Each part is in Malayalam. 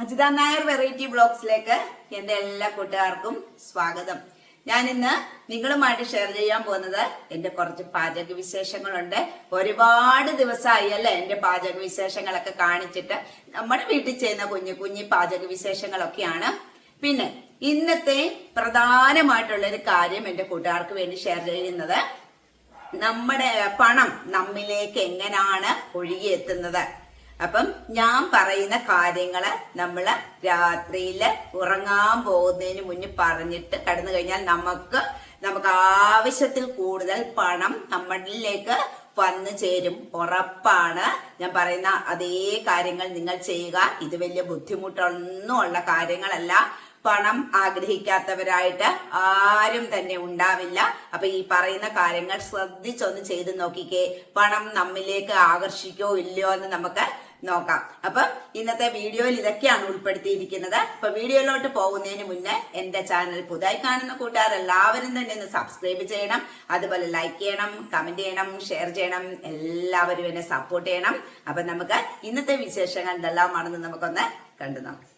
അജിത നായർ വെറൈറ്റി ബ്ലോഗ്സിലേക്ക് എന്റെ എല്ലാ കൂട്ടുകാർക്കും സ്വാഗതം. ഞാൻ ഇന്ന് നിങ്ങളുമായിട്ട് ഷെയർ ചെയ്യാൻ പോകുന്നത് എന്റെ കുറച്ച് പാചക വിശേഷങ്ങളുണ്ട്. ഒരുപാട് ദിവസമായി അല്ലേ എന്റെ പാചക വിശേഷങ്ങളൊക്കെ കാണിച്ചിട്ട് നമ്മുടെ വീട്ടിൽ ചെയ്യുന്ന കുഞ്ഞു കുഞ്ഞു പാചക വിശേഷങ്ങളൊക്കെയാണ്. പിന്നെ ഇന്നത്തെ പ്രധാനമായിട്ടുള്ള ഒരു കാര്യം എന്റെ കൂട്ടുകാർക്ക് വേണ്ടി ഷെയർ ചെയ്യുന്നത് നമ്മുടെ പണം നമ്മിലേക്ക് എങ്ങനെയാണ് ഒഴുകിയെത്തുന്നത്. അപ്പം ഞാൻ പറയുന്ന കാര്യങ്ങൾ നമ്മൾ രാത്രിയിൽ ഉറങ്ങാൻ പോകുന്നതിന് മുന്നേ പറഞ്ഞിട്ട് കടന്നു കഴിഞ്ഞാൽ നമുക്ക് നമുക്ക് ആവശ്യത്തിൽ കൂടുതൽ പണം നമ്മളിലേക്ക് വന്നു ചേരും. ഉറപ്പാണ്. ഞാൻ പറയുന്ന അതേ കാര്യങ്ങൾ നിങ്ങൾ ചെയ്യുക. ഇത് വലിയ ബുദ്ധിമുട്ടൊന്നും ഉള്ള കാര്യങ്ങളല്ല. പണം ആഗ്രഹിക്കാത്തവരായിട്ട് ആരും തന്നെ ഉണ്ടാവില്ല. അപ്പൊ ഈ പറയുന്ന കാര്യങ്ങൾ ശ്രദ്ധിച്ചൊന്ന് ചെയ്ത് നോക്കിക്കേ. പണം നമ്മിലേക്ക് ആകർഷിക്കോ ഇല്ലയോ എന്ന് നമുക്ക് നോക്കാം. അപ്പൊ ഇന്നത്തെ വീഡിയോയിൽ ഇതൊക്കെയാണ് ഉൾപ്പെടുത്തിയിരിക്കുന്നത്. അപ്പൊ വീഡിയോയിലോട്ട് പോകുന്നതിന് മുന്നേ എന്റെ ചാനൽ പുതുതായി കാണുന്ന കൂട്ടുകാർ എല്ലാവരും തന്നെ ഒന്ന് സബ്സ്ക്രൈബ് ചെയ്യണം. അതുപോലെ ലൈക്ക് ചെയ്യണം കമന്റ് ചെയ്യണം ഷെയർ ചെയ്യണം. എല്ലാവരും എന്നെ സപ്പോർട്ട് ചെയ്യണം. അപ്പൊ നമുക്ക് ഇന്നത്തെ വിശേഷങ്ങൾ എന്തെല്ലാമാണെന്ന് നമുക്കൊന്ന് കണ്ടു നോക്കാം.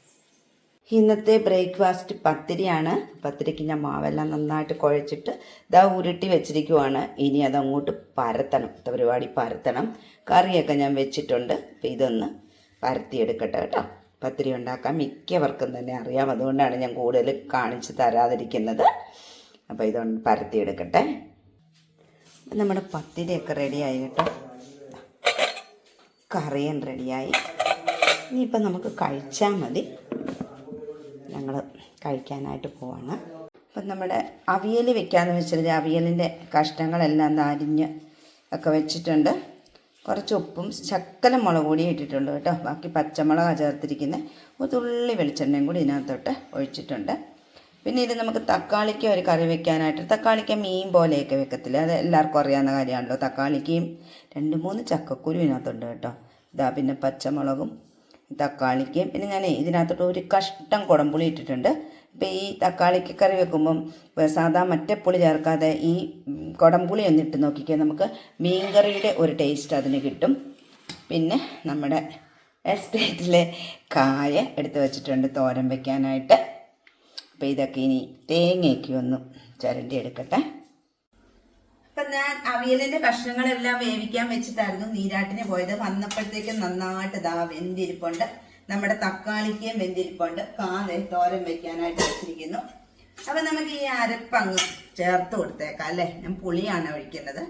ഇന്നത്തെ ബ്രേക്ക്ഫാസ്റ്റ് പത്തിരിയാണ്. പത്തിരിക്ക് ഞാൻ മാവെല്ലാം നന്നായിട്ട് കുഴച്ചിട്ട് ഇതാ ഉരുട്ടി വെച്ചിരിക്കുവാണ്. ഇനി അതങ്ങോട്ട് പരത്തണം. ഇത്ത പരിപാടി പരത്തണം. കറിയൊക്കെ ഞാൻ വെച്ചിട്ടുണ്ട്. അപ്പം ഇതൊന്ന് പരത്തിയെടുക്കട്ടെ കേട്ടോ. പത്തിരി ഉണ്ടാക്കാൻ മിക്കവർക്കും തന്നെ അറിയാം. അതുകൊണ്ടാണ് ഞാൻ കൂടുതൽ കാണിച്ച് തരാതിരിക്കുന്നത്. അപ്പോൾ ഇതൊന്ന് പരത്തിയെടുക്കട്ടെ. നമ്മുടെ പത്തിരിയൊക്കെ റെഡിയായി കേട്ടോ. കറിയും റെഡിയായി. ഇനിയിപ്പം നമുക്ക് കഴിച്ചാൽ മതി. ഞങ്ങൾ കഴിക്കാനായിട്ട് പോവാണ്. അപ്പം നമ്മുടെ അവിയൽ വെക്കാമെന്ന് വെച്ചാൽ അവിയലിന്റെ കഷ്ണങ്ങളെല്ലാം നാരിഞ്ഞ് ഒക്കെ വെച്ചിട്ടുണ്ട്. കുറച്ച് ഉപ്പും ശക്കല മുളക് കൂടി ഇട്ടിട്ടുണ്ട് കേട്ടോ. ബാക്കി പച്ചമുളകാണ് ചേർത്തിരിക്കുന്നത്. ഒരു തുള്ളി വെളിച്ചെണ്ണയും കൂടി ഇതിനകത്തോട്ട് ഒഴിച്ചിട്ടുണ്ട്. പിന്നെ ഇത് നമുക്ക് തക്കാളിക്ക് ഒരു കറി വെക്കാനായിട്ട് തക്കാളിക്ക് മീൻ പോലെയൊക്കെ വെക്കത്തില്ല? അത് എല്ലാവർക്കും അറിയാവുന്ന കാര്യമാണല്ലോ. തക്കാളിക്കയും രണ്ട് മൂന്ന് ചക്കക്കുരു ഇതിനകത്തുണ്ട് കേട്ടോ. ഇതാ പിന്നെ പച്ചമുളകും തക്കാളിക്കും. പിന്നെ ഞാൻ ഇതിനകത്തോട്ട് ഒരു കഷ്ടം കുടംപുളി ഇട്ടിട്ടുണ്ട്. ഇപ്പോൾ ഈ തക്കാളിക്ക് കറി വെക്കുമ്പം സാധാ മറ്റേ പുളി ചേർക്കാതെ ഈ കുടംപുളി ഒന്ന് ഇട്ട് നോക്കിക്കാൻ നമുക്ക് മീൻകറിയുടെ ഒരു ടേസ്റ്റ് അതിന് കിട്ടും. പിന്നെ നമ്മുടെ എസ്റ്റേറ്റിലെ കായ എടുത്ത് വെച്ചിട്ടുണ്ട് തോരൻ വെക്കാനായിട്ട്. അപ്പോൾ ഇതൊക്കെ ഇനി തേങ്ങയൊക്കെ ഒന്ന് ചുരണ്ടി എടുക്കട്ടെ അപ്പം ഞാൻ അവിയലിന്റെ കഷ്ണങ്ങളെല്ലാം വേവിക്കാൻ വെച്ചിട്ടായിരുന്നു നീരാട്ടിന് പോയത്. വന്നപ്പോഴത്തേക്കും നന്നായിട്ട് ഇതാ വെന്തിരിപ്പുണ്ട്. നമ്മുടെ തക്കാളിക്കും വെന്തിരിപ്പുണ്ട്. കാതെ തോരൻ വെക്കാനായിട്ട് വെച്ചിരിക്കുന്നു. അപ്പം നമുക്ക് ഈ അരപ്പങ്ങ് ചേർത്ത് കൊടുത്തേക്കാം അല്ലേ? ഞാൻ പുളിയാണ് ഒഴിക്കുന്നത്.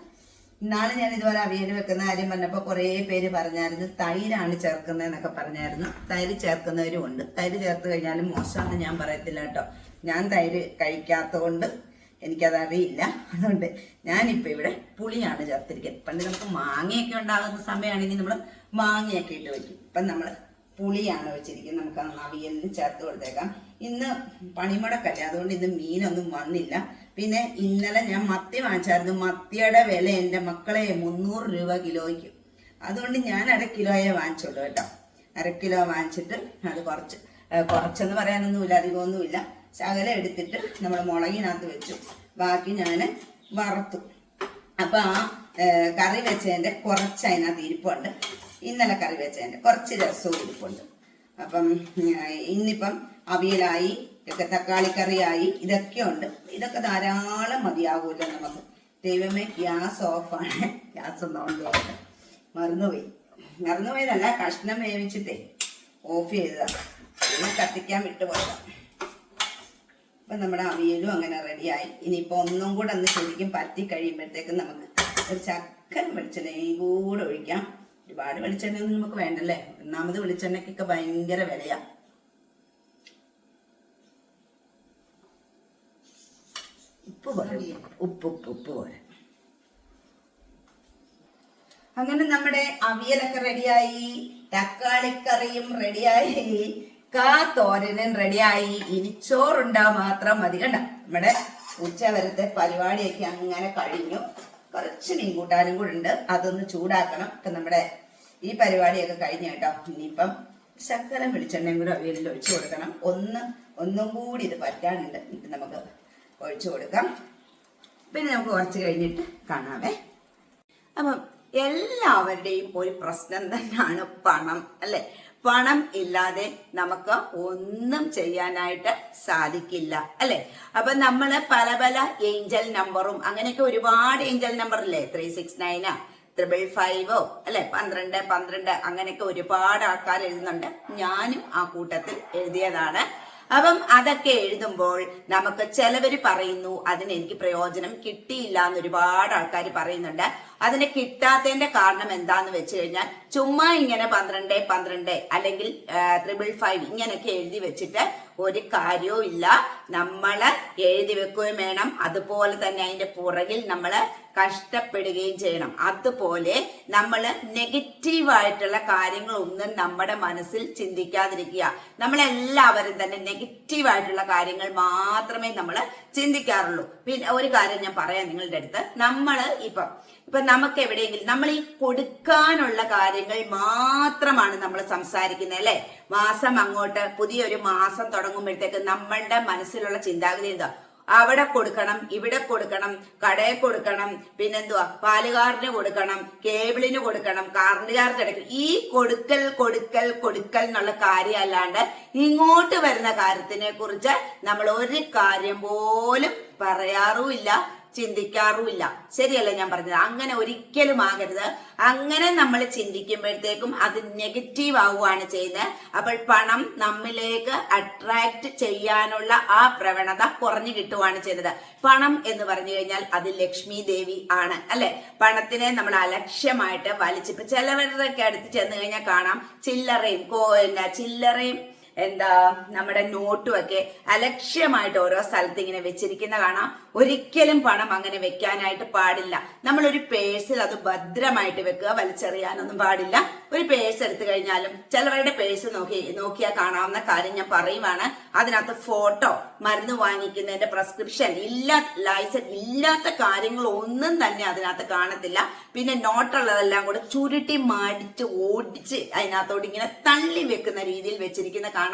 ഇന്നാളെ ഞാൻ ഇതുപോലെ അവിയൽ വെക്കുന്ന കാര്യം പറഞ്ഞപ്പോൾ കുറേ പേര് പറഞ്ഞായിരുന്നു തൈരാണ് ചേർക്കുന്നതെന്നൊക്കെ പറഞ്ഞായിരുന്നു. തൈര് ചേർക്കുന്നവരും ഉണ്ട്. തൈര് ചേർത്ത് കഴിഞ്ഞാലും മോശമാണെന്ന് ഞാൻ പറയത്തില്ല കേട്ടോ. ഞാൻ തൈര് കഴിക്കാത്തതുകൊണ്ട് എനിക്കതറിയില്ല. അതുകൊണ്ട് ഞാനിപ്പോൾ ഇവിടെ പുളിയാണ് ചേർത്തിരിക്കുന്നത്. പണ്ട് നമുക്ക് മാങ്ങയൊക്കെ ഉണ്ടാകുന്ന സമയമാണെങ്കിൽ നമ്മൾ മാങ്ങയൊക്കെ ഇട്ട് വയ്ക്കും ഇപ്പം നമ്മൾ പുളിയാണ് വെച്ചിരിക്കുന്നത്. നമുക്ക് അവിയലിന് ചേർത്ത് കൊടുത്തേക്കാം. ഇന്ന് പണിമുടക്കല്ലേ? അതുകൊണ്ട് ഇന്ന് മീനൊന്നും വന്നില്ല. പിന്നെ ഇന്നലെ ഞാൻ മത്തി വാങ്ങിച്ചായിരുന്നു. മത്തിയുടെ വില എന്റെ മക്കളെ മുന്നൂറ് രൂപ കിലോയ്ക്ക്. അതുകൊണ്ട് ഞാൻ അര കിലോയെ വാങ്ങിച്ചുള്ളൂ കേട്ടോ. അര കിലോ വാങ്ങിച്ചിട്ട് അത് കുറച്ച് കുറച്ചെന്ന് പറയാനൊന്നുമില്ല. അധികമൊന്നുമില്ല. ശകലം എടുത്തിട്ട് നമ്മൾ മുളകിനകത്ത് വെച്ചു. ബാക്കി ഞാൻ വറുത്തു. അപ്പൊ ആ കറി വെച്ചതിന്റെ കുറച്ച് അതിനകത്ത് ഇരിപ്പുണ്ട്. ഇന്നലെ കറി വെച്ചതിന്റെ കുറച്ച് രസവും ഇരിപ്പുണ്ട്. അപ്പം ഇന്നിപ്പം അവിയലായി ഒക്കെ തക്കാളിക്കറിയായി ഇതൊക്കെ ഉണ്ട്. ഇതൊക്കെ ധാരാളം മതിയാകുമല്ലോ നമുക്ക്. ദൈവമേ ഗ്യാസ് ഓഫാണ്. ഗ്യാസ് ഒന്നും ഓഫ് മറന്നുപോയി. മറന്നുപോയതല്ല കഷ്ണം വേവിച്ചിട്ടേ ഓഫ് ചെയ്തതാണ് കത്തിക്കാൻ വിട്ടുപോയതാണ് അപ്പം നമ്മുടെ അവിയലും അങ്ങനെ റെഡിയായി ഇനിയിപ്പോൾ ഒന്നും കൂടെ ഒന്ന് ശരിക്കും പറ്റി കഴിയുമ്പോഴത്തേക്കും നമുക്ക് ഒരു ചക്കൻ വെളിച്ചെണ്ണയും കൂടെ ഒഴിക്കാം. ഒരുപാട് വെളിച്ചെണ്ണയൊന്നും നമുക്ക് വേണ്ടല്ലേ? ഒന്നാമത് വെളിച്ചെണ്ണയ്ക്കൊക്കെ ഭയങ്കര വിലയാണ് ഉപ്പ് ഉപ്പ് ഉപ്പ് ഉപ്പ് പോലെ അങ്ങനെ നമ്മുടെ അവിയലൊക്കെ റെഡിയായി തക്കാളിക്കറിയും റെഡിയായി കാ തോരനും റെഡിയായി ഇനി ചോറുണ്ടാ മാത്രം മതി. കണ്ട? നമ്മുടെ ഉച്ചവരത്തെ പരിപാടിയൊക്കെ അങ്ങനെ കഴിഞ്ഞു. കുറച്ച് മീൻ കൂട്ടാനും കൂടെ ഉണ്ട്. അതൊന്ന് ചൂടാക്കണം. ഇപ്പൊ നമ്മുടെ ഈ പരിപാടിയൊക്കെ കഴിഞ്ഞു കേട്ടോ. ഇനിയിപ്പം ശക്കലം വെളിച്ചെണ്ണയും കൂടെ അവിയലിൽ ഒഴിച്ചു കൊടുക്കണം. ഒന്ന് ഒന്നും കൂടി ഇത് പറ്റാനുണ്ട്. ഇത് നമുക്ക് ഒഴിച്ചു കൊടുക്കാം. പിന്നെ നമുക്ക് കുറച്ച് കഴിഞ്ഞിട്ട് കാണാമേ അപ്പം എല്ലാവരുടെയും ഒരു പ്രശ്നം തന്നെയാണ് പണം അല്ലെ? പണം ഇല്ലാതെ നമുക്ക് ഒന്നും ചെയ്യാനായിട്ട് സാധിക്കില്ല അല്ലെ? അപ്പൊ നമ്മൾ പല പല ഏഞ്ചൽ നമ്പറും അങ്ങനെയൊക്കെ ഒരുപാട് ഏഞ്ചൽ നമ്പർ ഇല്ലേ? ത്രീ സിക്സ് നയനാ ത്രിബിൾ ഫൈവോ അല്ലെ? പന്ത്രണ്ട് പന്ത്രണ്ട് അങ്ങനെയൊക്കെ ഒരുപാട് ആൾക്കാർ എഴുതുന്നുണ്ട്. ഞാനും ആ കൂട്ടത്തിൽ എഴുതിയതാണ്. അപ്പം അതൊക്കെ എഴുതുമ്പോൾ നമുക്ക് ചിലവർ പറയുന്നു അതിന് എനിക്ക് പ്രയോജനം കിട്ടിയില്ല എന്ന് ഒരുപാട് ആൾക്കാർ പറയുന്നുണ്ട്. അതിന് കിട്ടാത്തതിന്റെ കാരണം എന്താന്ന് വെച്ച് കഴിഞ്ഞാൽ ചുമ്മാ ഇങ്ങനെ പന്ത്രണ്ട് പന്ത്രണ്ട് അല്ലെങ്കിൽ ത്രിബിൾ ഫൈവ് ഇങ്ങനെയൊക്കെ എഴുതി വെച്ചിട്ട് ഒരു കാര്യവും ഇല്ല. നമ്മൾ എഴുതി വെക്കുകയും വേണം. അതുപോലെ തന്നെ അതിന്റെ പുറകിൽ നമ്മൾ കഷ്ടപ്പെടുകയും ചെയ്യണം. അതുപോലെ നമ്മൾ നെഗറ്റീവായിട്ടുള്ള കാര്യങ്ങളൊന്നും നമ്മുടെ മനസ്സിൽ ചിന്തിക്കാതിരിക്കുക. നമ്മളെല്ലാവരും തന്നെ നെഗറ്റീവായിട്ടുള്ള കാര്യങ്ങൾ മാത്രമേ നമ്മൾ ചിന്തിക്കാറുള്ളൂ. പിന്നെ ഒരു കാര്യം ഞാൻ പറയാം നിങ്ങളുടെ അടുത്ത്. നമ്മൾ ഇപ്പം ഇപ്പൊ നമുക്ക് എവിടെയെങ്കിലും നമ്മൾ ഈ കൊടുക്കാനുള്ള കാര്യങ്ങൾ മാത്രമാണ് നമ്മൾ സംസാരിക്കുന്നത് അല്ലെ? മാസം അങ്ങോട്ട് പുതിയൊരു മാസം തുടങ്ങുമ്പോഴത്തേക്ക് നമ്മളുടെ മനസ്സിലുള്ള ചിന്താഗതി എന്താ? അവിടെ കൊടുക്കണം ഇവിടെ കൊടുക്കണം കടയിൽ കൊടുക്കണം പിന്നെന്തുവാ? പാലുകാരന് കൊടുക്കണം കേബിളിന് കൊടുക്കണം കറണ്ട് ചാർജ് ഈ കൊടുക്കൽ കൊടുക്കൽ കൊടുക്കൽ എന്നുള്ള കാര്യം അല്ലാണ്ട് ഇങ്ങോട്ട് വരുന്ന കാര്യത്തിനെ കുറിച്ച് നമ്മൾ ഒരു കാര്യം പോലും പറയാറുമില്ല. ചിന്തിക്കാറുമില്ല. ശരിയല്ല ഞാൻ പറഞ്ഞത്? അങ്ങനെ ഒരിക്കലും ആകരുത്. അങ്ങനെ നമ്മൾ ചിന്തിക്കുമ്പോഴത്തേക്കും അത് നെഗറ്റീവ് ആവുകയാണ് ചെയ്യുന്നത്. അപ്പോൾ പണം നമ്മിലേക്ക് അട്രാക്ട് ചെയ്യാനുള്ള ആ പ്രവണത കുറഞ്ഞു കിട്ടുകയാണ് ചെയ്യുന്നത്. പണം എന്ന് പറഞ്ഞു കഴിഞ്ഞാൽ അത് ലക്ഷ്മി ദേവി ആണ് അല്ലെ? പണത്തിനെ നമ്മൾ അലക്ഷ്യമായിട്ട് വലിച്ചിപ്പോ ചിലവരുടെയൊക്കെ അടുത്ത് ചെന്ന് കഴിഞ്ഞാൽ കാണാം. ചില്ലറയും ചില്ലറയും എന്താ നമ്മുടെ നോട്ടും ഒക്കെ അലക്ഷ്യമായിട്ട് ഓരോ സ്ഥലത്ത് ഇങ്ങനെ വെച്ചിരിക്കുന്ന കാണാം. ഒരിക്കലും പണം അങ്ങനെ വെക്കാനായിട്ട് പാടില്ല. നമ്മൾ ഒരു പേഴ്സിൽ അത് ഭദ്രമായിട്ട് വെക്കുക വലിച്ചെറിയാനൊന്നും പാടില്ല. ഒരു പേഴ്സ് എടുത്തു കഴിഞ്ഞാലും ചിലവരുടെ പേഴ്സ് നോക്കി നോക്കിയാൽ കാണാവുന്ന കാര്യം ഞാൻ പറയുവാണ്. അതിനകത്ത് ഫോട്ടോ മരുന്ന് വാങ്ങിക്കുന്നതിന്റെ പ്രസ്ക്രിപ്ഷൻ ഇല്ലാ ലൈസൻസ് ഇല്ലാത്ത കാര്യങ്ങളൊന്നും തന്നെ അതിനകത്ത് കാണത്തില്ല. പിന്നെ നോട്ടുള്ളതെല്ലാം കൂടെ ചുരുട്ടി മാടിച്ച് ഓടിച്ച് അതിനകത്തോട്ട് ഇങ്ങനെ തള്ളി വെക്കുന്ന രീതിയിൽ വെച്ചിരിക്കുന്ന കാണാം.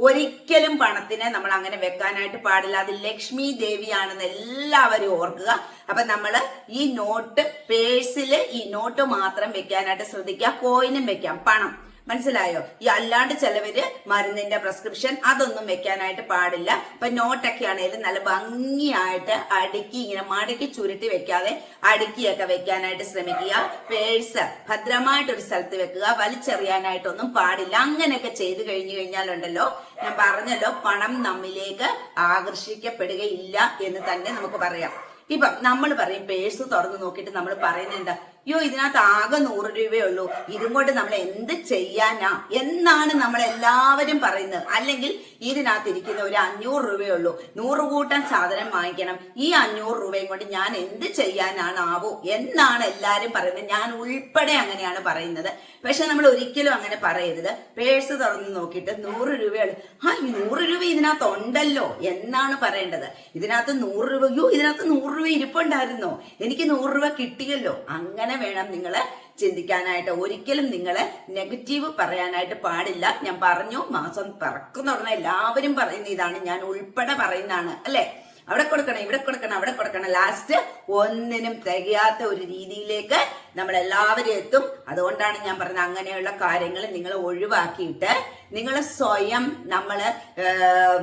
ഒരിക്കലും പണത്തിനെ നമ്മൾ അങ്ങനെ വെക്കാനായിട്ട് പാടില്ല. അത് ലക്ഷ്മി ദേവിയാണെന്ന് എല്ലാവരും ഓർക്കുക. അപ്പൊ നമ്മൾ ഈ നോട്ട് പേഴ്സിൽ ഈ നോട്ട് മാത്രം വെക്കാനായിട്ട് ശ്രദ്ധിക്കുക. കോയിനും വെക്കാം. പണം. മനസ്സിലായോ? ഈ അല്ലാണ്ട് ചിലവര് മരുന്നിന്റെ പ്രസ്ക്രിപ്ഷൻ അതൊന്നും വെക്കാനായിട്ട് പാടില്ല. ഇപ്പൊ നോട്ടൊക്കെ ആണെങ്കിലും നല്ല ഭംഗിയായിട്ട് അടുക്കി ഇങ്ങനെ മടക്കി ചുരുട്ടി വെക്കാതെ അടുക്കിയൊക്കെ വെക്കാനായിട്ട് ശ്രമിക്കുക. പേഴ്സ് ഭദ്രമായിട്ട് ഒരു സ്ഥലത്ത് വെക്കുക. വലിച്ചെറിയാനായിട്ടൊന്നും പാടില്ല. അങ്ങനെയൊക്കെ ചെയ്തു കഴിഞ്ഞു കഴിഞ്ഞാലുണ്ടല്ലോ ഞാൻ പറഞ്ഞല്ലോ പണം നമ്മിലേക്ക് ആകർഷിക്കപ്പെടുകയില്ല എന്ന് തന്നെ നമുക്ക് പറയാം. ഇപ്പൊ നമ്മൾ പറയും പേഴ്സ് തുറന്നു നോക്കിയിട്ട് നമ്മൾ പറയുന്നത് എന്താ? അയ്യോ ഇതിനകത്ത് ആകെ നൂറ് രൂപയേ ഉള്ളൂ ഇതും കൊണ്ട് നമ്മൾ എന്ത് ചെയ്യാനാ? എന്നാണ് നമ്മൾ എല്ലാവരും പറയുന്നത്. അല്ലെങ്കിൽ ഇതിനകത്ത് ഇരിക്കുന്ന ഒരു അഞ്ഞൂറ് രൂപയേ ഉള്ളൂ നൂറ് കൂട്ടം സാധനം വാങ്ങിക്കണം. ഈ അഞ്ഞൂറ് രൂപയും കൊണ്ട് ഞാൻ എന്ത് ചെയ്യാനാണ് ആവോ എന്നാണ് എല്ലാവരും പറയുന്നത്. ഞാൻ ഉൾപ്പെടെ അങ്ങനെയാണ് പറയുന്നത്. പക്ഷെ നമ്മൾ ഒരിക്കലും അങ്ങനെ പറയരുത്. പേഴ്സ് തുറന്ന് നോക്കിയിട്ട് നൂറ് രൂപയുള്ളൂ. ആ ഈ നൂറ് രൂപ ഇതിനകത്ത് ഉണ്ടല്ലോ എന്നാണ് പറയേണ്ടത്. ഇതിനകത്ത് നൂറ് രൂപ യോ ഇതിനകത്ത് നൂറ് രൂപ ഇരിപ്പുണ്ടായിരുന്നോ? എനിക്ക് നൂറ് രൂപ കിട്ടിയല്ലോ. അങ്ങനെ വേണം നിങ്ങൾ ചിന്തിക്കാനായിട്ട്. ഒരിക്കലും നിങ്ങൾ നെഗറ്റീവ് പറയാനായിട്ട് പാടില്ല. ഞാൻ പറഞ്ഞു മാസം പിറക്കുന്ന ഉടനെ എല്ലാവരും പറയുന്ന ഇതാണ്. ഞാൻ ഉൾപ്പെടെ പറയുന്നതാണ് അല്ലേ? അവിടെ കൊടുക്കണം ഇവിടെ കൊടുക്കണം അവിടെ കൊടുക്കണം. ലാസ്റ്റ് ഒന്നിനും തികയാത്ത ഒരു രീതിയിലേക്ക് നമ്മൾ എല്ലാവരും എത്തും. അതുകൊണ്ടാണ് ഞാൻ പറഞ്ഞത് അങ്ങനെയുള്ള കാര്യങ്ങൾ നിങ്ങൾ ഒഴിവാക്കിയിട്ട് നിങ്ങൾ സ്വയം നമ്മൾ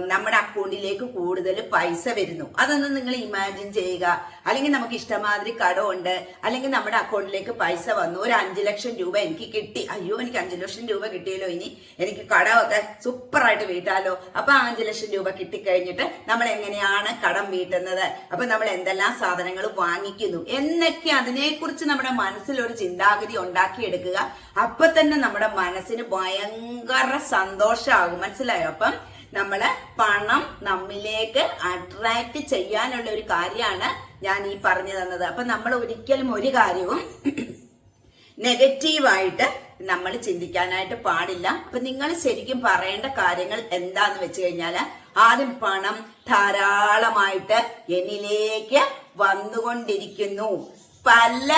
നമ്മുടെ അക്കൗണ്ടിലേക്ക് കൂടുതൽ പൈസ വരുന്നു. അതൊന്ന് നിങ്ങൾ ഇമാജിൻ ചെയ്യുക. അല്ലെങ്കിൽ നമുക്ക് ഇഷ്ടമാതിരി കടമുണ്ട്. അല്ലെങ്കിൽ നമ്മുടെ അക്കൗണ്ടിലേക്ക് പൈസ വന്നു. ഒരു അഞ്ചു ലക്ഷം രൂപ എനിക്ക് കിട്ടി. അയ്യോ എനിക്ക് അഞ്ചു ലക്ഷം രൂപ കിട്ടിയല്ലോ ഇനി. എനിക്ക് കടമൊക്കെ സൂപ്പറായിട്ട് വീട്ടാലോ. അപ്പൊ ആ അഞ്ചു ലക്ഷം രൂപ കിട്ടിക്കഴിഞ്ഞിട്ട് നമ്മൾ എങ്ങനെയാണ് കടം വീട്ടുന്നത്? അപ്പൊ നമ്മൾ എന്തെല്ലാം സാധനങ്ങൾ വാങ്ങിക്കുന്നു? എന്നൊക്കെ അതിനെക്കുറിച്ച് നമ്മുടെ മനസ്സിൽ ഒരു ചിന്താഗതി ഉണ്ടാക്കിയെടുക്കുക. അപ്പൊ തന്നെ നമ്മുടെ മനസ്സിന് ഭയങ്കര സന്തോഷമാകും മനസ്സിലായോ? അപ്പം നമ്മൾ പണം നമ്മിലേക്ക് അട്രാക്ട് ചെയ്യാനുള്ള ഒരു കാര്യമാണ് ഞാൻ ഈ പറഞ്ഞു തന്നത്. അപ്പൊ നമ്മൾ ഒരിക്കലും ഒരു കാര്യവും നെഗറ്റീവായിട്ട് നമ്മൾ ചിന്തിക്കാനായിട്ട് പാടില്ല. അപ്പൊ നിങ്ങൾ ശരിക്കും പറയേണ്ട കാര്യങ്ങൾ എന്താന്ന് വെച്ച് കഴിഞ്ഞാൽ ആദ്യം പണം ധാരാളമായിട്ട് എന്നിലേക്ക് വന്നുകൊണ്ടിരിക്കുന്നു. പല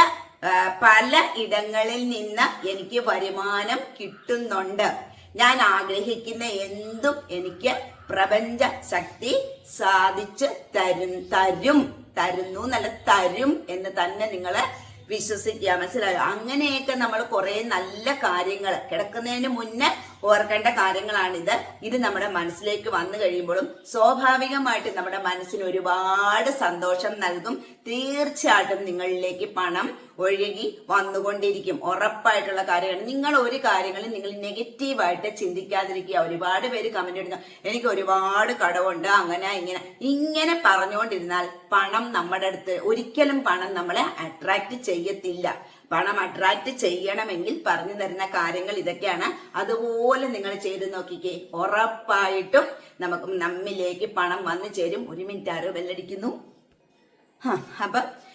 പല ഇടങ്ങളിൽ നിന്ന് എനിക്ക് വരുമാനം കിട്ടുന്നുണ്ട്. ഞാൻ ആഗ്രഹിക്കുന്ന എന്തും എനിക്ക് പ്രപഞ്ച ശക്തി സാധിച്ച് തരും തരും തരുന്നു നല്ല തരും എന്ന് തന്നെ നിങ്ങൾ വിശ്വസിക്കുക. മനസ്സിലായോ? അങ്ങനെയൊക്കെ നമ്മൾ കുറെ നല്ല കാര്യങ്ങൾ കിടക്കുന്നതിന് മുന്നേ ഓർക്കേണ്ട കാര്യങ്ങളാണിത്. ഇത് നമ്മുടെ മനസ്സിലേക്ക് വന്നു കഴിയുമ്പോഴും സ്വാഭാവികമായിട്ട് നമ്മുടെ മനസ്സിന് ഒരുപാട് സന്തോഷം നൽകും. തീർച്ചയായിട്ടും നിങ്ങളിലേക്ക് പണം ഒഴുകി വന്നുകൊണ്ടിരിക്കും. ഉറപ്പായിട്ടുള്ള കാര്യമാണ്. നിങ്ങൾ ഒരു കാര്യങ്ങളും നിങ്ങൾ നെഗറ്റീവായിട്ട് ചിന്തിക്കാതിരിക്കുക. ഒരുപാട് പേര് കമന്റ് ഇടുന്നു. എനിക്ക് ഒരുപാട് കടവുണ്ട് അങ്ങനെ ഇങ്ങനെ. ഇങ്ങനെ പറഞ്ഞുകൊണ്ടിരുന്നാൽ പണം നമ്മുടെ അടുത്ത് ഒരിക്കലും പണം നമ്മളെ അട്രാക്ട് ചെയ്യത്തില്ല. പണം അട്രാക്ട് ചെയ്യണമെങ്കിൽ പറഞ്ഞു തരുന്ന കാര്യങ്ങൾ ഇതൊക്കെയാണ്. അതുപോലെ നിങ്ങൾ ചെയ്ത് നോക്കിക്കേ. ഉറപ്പായിട്ടും നമുക്ക് നമ്മിലേക്ക് പണം വന്നു ചേരും. ഒരു മിനിറ്റ് ആരോ ബെല്ലടിക്കുന്നു ഹാ, അപ്പൊ ഏഹ്,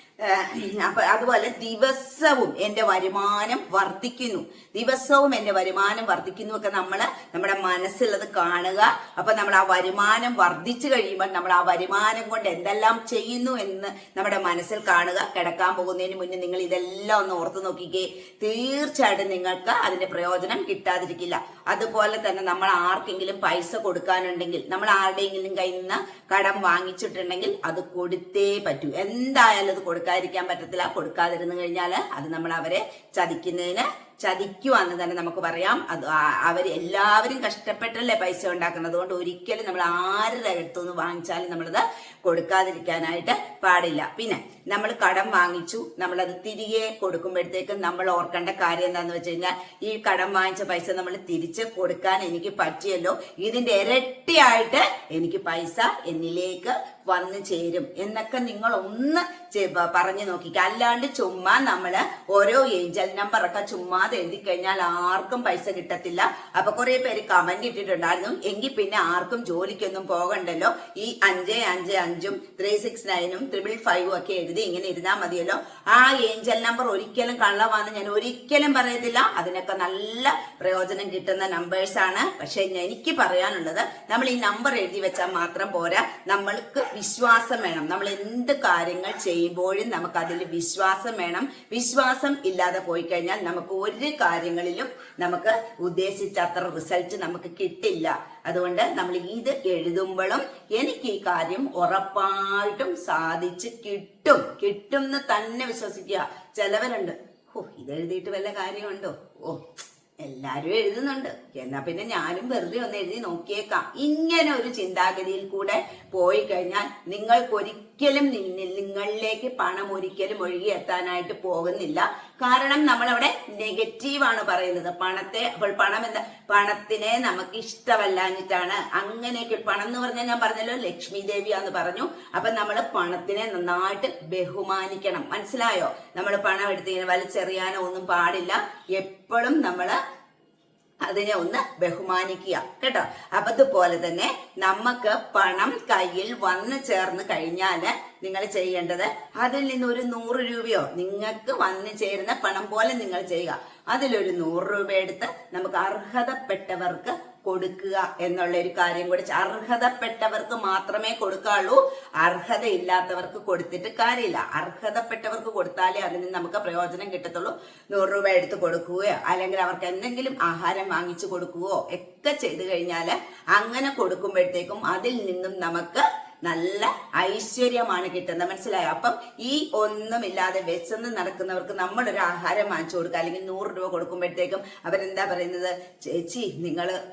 അപ്പൊ അതുപോലെ ദിവസവും എന്റെ വരുമാനം വർദ്ധിക്കുന്നു. ദിവസവും എന്റെ വരുമാനം വർദ്ധിക്കുന്നു ഒക്കെ നമ്മൾ നമ്മുടെ മനസ്സിലത് കാണുക. അപ്പൊ നമ്മൾ ആ വരുമാനം വർദ്ധിച്ചു കഴിയുമ്പോൾ നമ്മൾ ആ വരുമാനം കൊണ്ട് എന്തെല്ലാം ചെയ്യുന്നു എന്ന് നമ്മുടെ മനസ്സിൽ കാണുക. കിടക്കാൻ പോകുന്നതിന് മുന്നേ നിങ്ങൾ ഇതെല്ലാം ഒന്ന് ഓർത്തു നോക്കിക്കേ. തീർച്ചയായിട്ടും നിങ്ങൾക്ക് അതിന്റെ പ്രയോജനം കിട്ടാതിരിക്കില്ല. അതുപോലെ തന്നെ നമ്മൾ ആർക്കെങ്കിലും പൈസ കൊടുക്കാനുണ്ടെങ്കിൽ നമ്മൾ ആരുടെയെങ്കിലും കയ്യിൽ നിന്ന് കടം വാങ്ങിച്ചിട്ടുണ്ടെങ്കിൽ അത് കൊടുത്തേ പറ്റൂ. എന്തായാലും അത് കൊടുക്കാതിരിക്കാൻ പറ്റത്തില്ല. കൊടുക്കാതിരുന്നു കഴിഞ്ഞാൽ അത് നമ്മൾ അവരെ ചതിക്കുന്നതിന് ചതിക്കുവാന്ന് തന്നെ നമുക്ക് പറയാം. അത് അവർ എല്ലാവരും കഷ്ടപ്പെട്ടല്ലേ പൈസ ഉണ്ടാക്കുന്നത്. അതുകൊണ്ട് ഒരിക്കലും നമ്മൾ ആരുടെ അടുത്തുനിന്ന് വാങ്ങിച്ചാലും നമ്മളത് കൊടുക്കാതിരിക്കാനായിട്ട് പാടില്ല. പിന്നെ നമ്മൾ കടം വാങ്ങിച്ചു. നമ്മളത് തിരികെ കൊടുക്കുമ്പോഴത്തേക്കും നമ്മൾ ഓർക്കേണ്ട കാര്യം എന്താന്ന് വെച്ച് കഴിഞ്ഞാൽ ഈ കടം വാങ്ങിച്ച പൈസ നമ്മൾ തിരിച്ച് കൊടുക്കാൻ എനിക്ക് പറ്റിയല്ലോ. ഇതിന്റെ ഇരട്ടിയായിട്ട് എനിക്ക് പൈസ എന്നിലേക്ക് വന്നു ചേരും. എന്നൊക്കെ നിങ്ങൾ ഒന്ന് പറഞ്ഞു നോക്കിക്കുക അല്ലാണ്ട് ചുമ്മാ നമ്മൾ ഓരോ ഏഞ്ചൽ നമ്പർ ഒക്കെ ചുമ്മാതെ എഴുതി കഴിഞ്ഞാൽ ആർക്കും പൈസ കിട്ടത്തില്ല. അപ്പൊ കുറെ പേര് കമന്റ് ഇട്ടിട്ടുണ്ടായിരുന്നു. എങ്കിൽ പിന്നെ ആർക്കും ജോലിക്കൊന്നും പോകണ്ടല്ലോ. ഈ അഞ്ച് അഞ്ച് അഞ്ചും ത്രീ സിക്സ് നയനും ത്രിപിൾ ഫൈവും ഒക്കെ എഴുതി ഇങ്ങനെ ഇരുന്നാൽ മതിയല്ലോ. ആ ഏഞ്ചൽ നമ്പർ ഒരിക്കലും കള്ളവാന്ന് ഞാൻ ഒരിക്കലും പറയത്തില്ല. അതിനൊക്കെ നല്ല പ്രയോജനം കിട്ടുന്ന നമ്പേഴ്സ് ആണ്. പക്ഷെ എനിക്ക് പറയാനുള്ളത് നമ്മൾ ഈ നമ്പർ എഴുതി വെച്ചാൽ മാത്രം പോരാ. നമ്മൾക്ക് വിശ്വാസം വേണം. നമ്മൾ എന്ത് കാര്യങ്ങൾ ചെയ്യുമ്പോഴും നമുക്ക് അതിൽ വിശ്വാസം വേണം. വിശ്വാസം ഇല്ലാതെ പോയി കഴിഞ്ഞാൽ നമുക്ക് ഒരു കാര്യങ്ങളിലും നമുക്ക് ഉദ്ദേശിച്ച അത്ര റിസൾട്ട് നമുക്ക് കിട്ടില്ല. അതുകൊണ്ട് നമ്മൾ ഇത് എഴുതുമ്പോഴും എനിക്ക് ഈ കാര്യം ഉറപ്പായിട്ടും സാധിച്ച് കിട്ടും. കിട്ടും എന്ന് തന്നെ വിശ്വസിക്കുക. ചിലവരുണ്ട് ഓ ഇത് എഴുതിയിട്ട് വല്ല കാര്യമുണ്ടോ? ഓ എല്ലാരും എഴുതുന്നുണ്ട്. എന്നാ പിന്നെ ഞാനും വെറുതെ ഒന്ന് എഴുതി നോക്കിയേക്കാം. ഇങ്ങനെ ഒരു ചിന്താഗതിയിൽ കൂടെ പോയി കഴിഞ്ഞാൽ നിങ്ങൾക്ക് ഒരിക്കലും നിങ്ങളിലേക്ക് പണം ഒരിക്കലും ഒഴുകി എത്താനായിട്ട് പോകുന്നില്ല. കാരണം നമ്മളവിടെ നെഗറ്റീവാണ് പറയുന്നത്. പണത്തെ അപ്പോൾ പണം എന്താ? പണത്തിനെ നമുക്ക് ഇഷ്ടമല്ലാഞ്ഞിട്ടാണ് അങ്ങനെയൊക്കെ പണം എന്ന് പറഞ്ഞാൽ ഞാൻ പറഞ്ഞല്ലോ ലക്ഷ്മി ദേവിയാന്ന് പറഞ്ഞു. അപ്പൊ നമ്മൾ പണത്തിനെ നന്നായിട്ട് ബഹുമാനിക്കണം. മനസ്സിലായോ? നമ്മൾ പണം എടുത്ത് ഇങ്ങനെ വലിച്ചെറിയാനോ ഒന്നും പാടില്ല. എപ്പോഴും നമ്മൾ അതിനെ ഒന്ന് ബഹുമാനിക്കുക കേട്ടോ? അപ്പൊ അതുപോലെ തന്നെ നമുക്ക് പണം കയ്യിൽ വന്ന് ചേർന്ന് കഴിഞ്ഞാൽ നിങ്ങൾ ചെയ്യേണ്ടത് അതിൽ നിന്ന് ഒരു നൂറ് രൂപയോ നിങ്ങൾക്ക് വന്നു ചേരുന്ന പണം പോലെ നിങ്ങൾ ചെയ്യുക. അതിലൊരു നൂറ് രൂപ എടുത്ത് നമുക്ക് അർഹതപ്പെട്ടവർക്ക് കൊടുക്കുക എന്നുള്ള ഒരു കാര്യം കൂടി. അർഹതപ്പെട്ടവർക്ക് മാത്രമേ കൊടുക്കാവുള്ളൂ അർഹതയില്ലാത്തവർക്ക് കൊടുത്തിട്ട് കാര്യമില്ല. അർഹതപ്പെട്ടവർക്ക് കൊടുത്താലേ അതിന് നമുക്ക് പ്രയോജനം കിട്ടത്തുള്ളൂ. നൂറ് രൂപ എടുത്ത് കൊടുക്കുകയോ അല്ലെങ്കിൽ അവർക്ക് എന്തെങ്കിലും ആഹാരം വാങ്ങിച്ചു കൊടുക്കുകയോ ഒക്കെ ചെയ്തു കഴിഞ്ഞാൽ അങ്ങനെ കൊടുക്കുമ്പോഴത്തേക്കും അതിൽ നിന്നും നമുക്ക് നല്ല ഐശ്വര്യമാണ് കിട്ടുന്നത്. മനസ്സിലായോ? അപ്പം ഈ ഒന്നുമില്ലാതെ വെച്ചെന്ന് നടക്കുന്നവർക്ക് നമ്മളൊരു ആഹാരം വാങ്ങിച്ചു കൊടുക്കുക അല്ലെങ്കിൽ നൂറ് രൂപ കൊടുക്കുമ്പോഴത്തേക്കും അവരെന്താ പറയുന്നത്? ചേച്ചി നിങ്ങൾ ഏഹ്,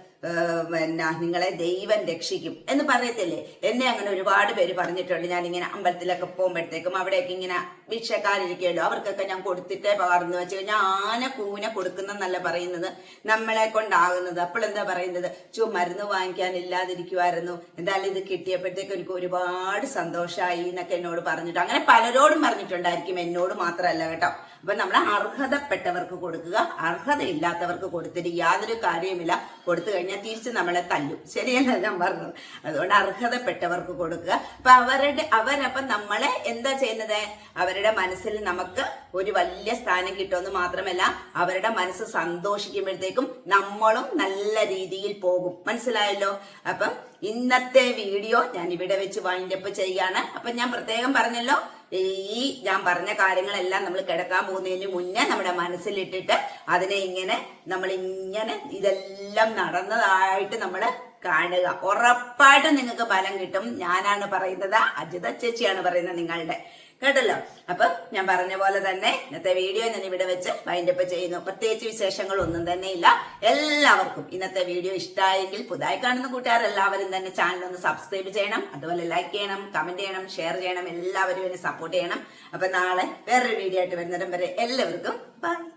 പിന്നെ നിങ്ങളെ ദൈവം രക്ഷിക്കും എന്ന് പറയത്തില്ലേ? എന്നെ അങ്ങനെ ഒരുപാട് പേര് പറഞ്ഞിട്ടുണ്ട്. ഞാൻ ഇങ്ങനെ അമ്പലത്തിലൊക്കെ പോകുമ്പോഴത്തേക്കും അവിടെയൊക്കെ ഇങ്ങനെ ഭിക്ഷക്കാരിരിക്കുമല്ലോ. അവർക്കൊക്കെ ഞാൻ കൊടുത്തിട്ടേ പകർന്നു വെച്ച് കഴിഞ്ഞാൽ ആന കൂന കൊടുക്കുന്നെന്നല്ല പറയുന്നത് നമ്മളെ കൊണ്ടാകുന്നത്. അപ്പോൾ എന്താ പറയുന്നത്? ചു മരുന്ന് വാങ്ങിക്കാൻ ഇല്ലാതിരിക്കുമായിരുന്നു എന്തായാലും ഇത് കിട്ടിയപ്പോഴത്തേക്ക് എനിക്ക് ഒരുപാട് സന്തോഷമായി എന്നൊക്കെ എന്നോട് പറഞ്ഞിട്ട് അങ്ങനെ പലരോടും പറഞ്ഞിട്ടുണ്ടായിരിക്കും. എന്നോട് മാത്രമല്ല കേട്ടോ. അപ്പൊ നമ്മൾ അർഹതപ്പെട്ടവർക്ക് കൊടുക്കുക. അർഹതയില്ലാത്തവർക്ക് കൊടുത്തിട്ട് യാതൊരു കാര്യമില്ല കൊടുത്തു കഴിഞ്ഞാൽ തിരിച്ച് നമ്മളെ തല്ലും. ശരിയല്ല ഞാൻ പറഞ്ഞത്? അതുകൊണ്ട് അർഹതപ്പെട്ടവർക്ക് കൊടുക്കുക. അപ്പൊ അവരുടെ അവരപ്പം നമ്മളെ എന്താ ചെയ്യുന്നത്? അവരുടെ മനസ്സിൽ നമുക്ക് ഒരു വലിയ സ്ഥാനം കിട്ടുമെന്ന് മാത്രമല്ല അവരുടെ മനസ്സ് സന്തോഷിക്കുമ്പോഴത്തേക്കും നമ്മളും നല്ല രീതിയിൽ പോകും. മനസ്സിലായല്ലോ? അപ്പം ഇന്നത്തെ വീഡിയോ ഞാൻ ഇവിടെ വെച്ച് വൈൻഡപ്പ് ചെയ്യാണ് അപ്പൊ ഞാൻ പ്രത്യേകം പറഞ്ഞല്ലോ ഈ ഞാൻ പറഞ്ഞ കാര്യങ്ങളെല്ലാം നമ്മൾ കിടക്കാൻ പോകുന്നതിന് മുന്നേ നമ്മുടെ മനസ്സിലിട്ടിട്ട് അതിനെ ഇങ്ങനെ നമ്മൾ ഇങ്ങനെ ഇതെല്ലാം നടന്നതായിട്ട് നമ്മൾ കാണുക. ഉറപ്പായിട്ടും നിങ്ങൾക്ക് ഫലം കിട്ടും. ഞാനാണ് പറയുന്നത് അജിത ചേച്ചിയാണ് പറയുന്നത് നിങ്ങളുടെ. കേട്ടല്ലോ? അപ്പൊ ഞാൻ പറഞ്ഞ പോലെ തന്നെ ഇന്നത്തെ വീഡിയോ ഞാൻ ഇവിടെ വെച്ച് വൈൻഡപ്പ് ചെയ്യുന്നു. പ്രത്യേകിച്ച് വിശേഷങ്ങൾ ഒന്നും തന്നെ ഇല്ല. എല്ലാവർക്കും ഇന്നത്തെ വീഡിയോ ഇഷ്ടമായെങ്കിൽ പുതുതായി കാണുന്ന കൂട്ടുകാർ എല്ലാവരും തന്നെ ചാനൽ ഒന്ന് സബ്സ്ക്രൈബ് ചെയ്യണം. അതുപോലെ ലൈക്ക് ചെയ്യണം കമന്റ് ചെയ്യണം ഷെയർ ചെയ്യണം. എല്ലാവരും എന്നെ സപ്പോർട്ട് ചെയ്യണം. അപ്പൊ നാളെ വേറൊരു വീഡിയോ ആയിട്ട് വരുന്നിടം വരെ എല്ലാവർക്കും ബൈ